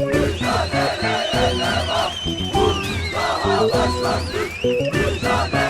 Mücadele devam, vur daha başlandık, mücadele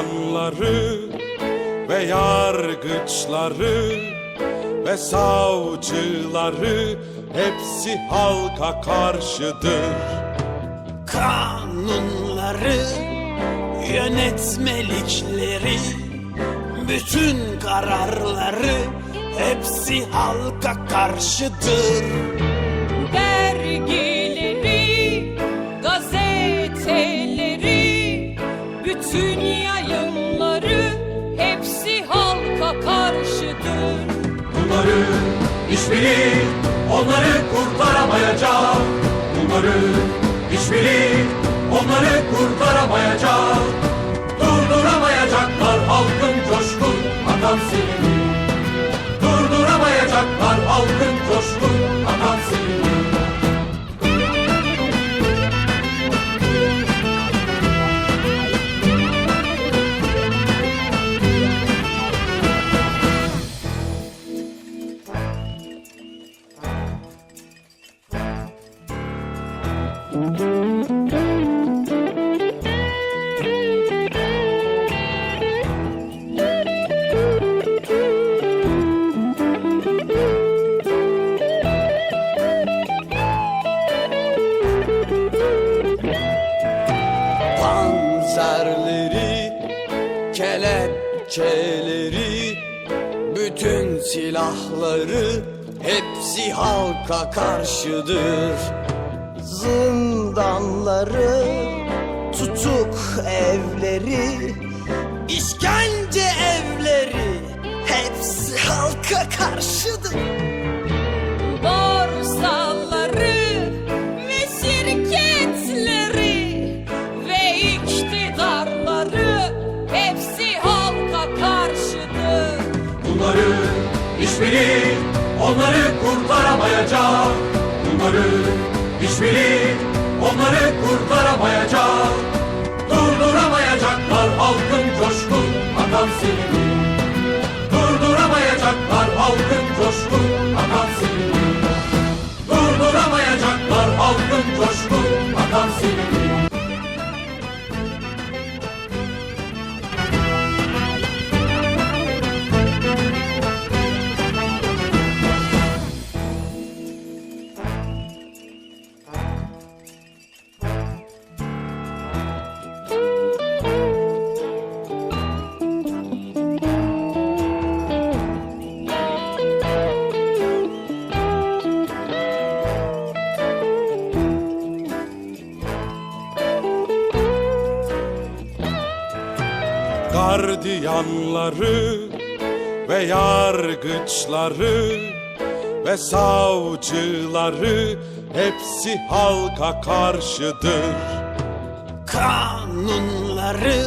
Gardiyanları ve yargıçları ve savcıları hepsi halka karşıdır. Kanunları, yönetmelikleri, bütün kararları hepsi halka karşıdır. dergileri, hiçbiri onları kurtaramayacak. Bunları hiçbiri onları kurtaramayacak. Panzerleri, kelepçeleri, bütün silahları hepsi halka karşıdır. Zindanları, tutuk evleri, işkence evleri hepsi halka karşıdır. Onları kurtaramayacak. Bunları hiçbiri onları kurtaramayacak. Durduramayacaklar halkın coşkun akan selini. Gardiyanları ve yargıçları ve savcıları hepsi halka karşıdır. Kanunları,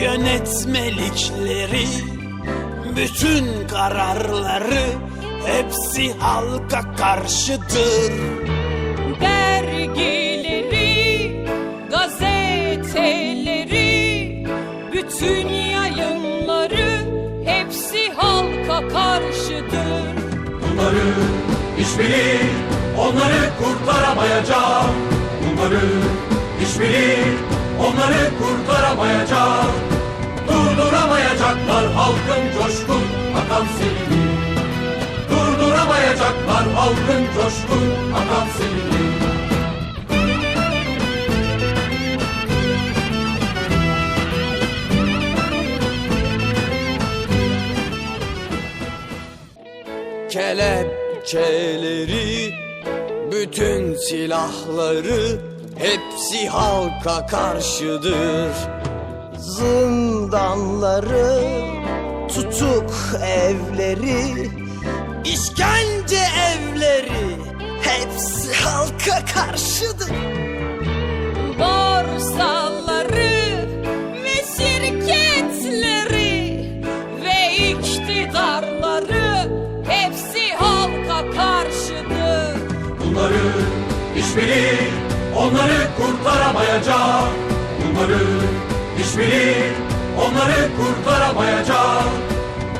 yönetmelikleri, bütün kararları hepsi halka karşıdır. Dergileri, Bunları hiçbiri onları kurtaramayacak. Bunları hiçbiri onları kurtaramayacak. Durduramayacaklar halkın coşkun akan selini. Durduramayacaklar halkın coşkun akan selini. Kelepçeleri, bütün silahları hepsi halka karşıdır. Zindanları, tutuk evleri, işkence evleri hepsi halka karşıdır. Hiçbiri onları kurtaramayacak. Bunları hiçbiri onları kurtaramayacak.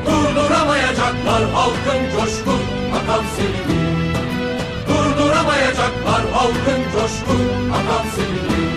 Durduramayacaklar halkın coşkun akan selini. Durduramayacaklar halkın coşkun akan selini.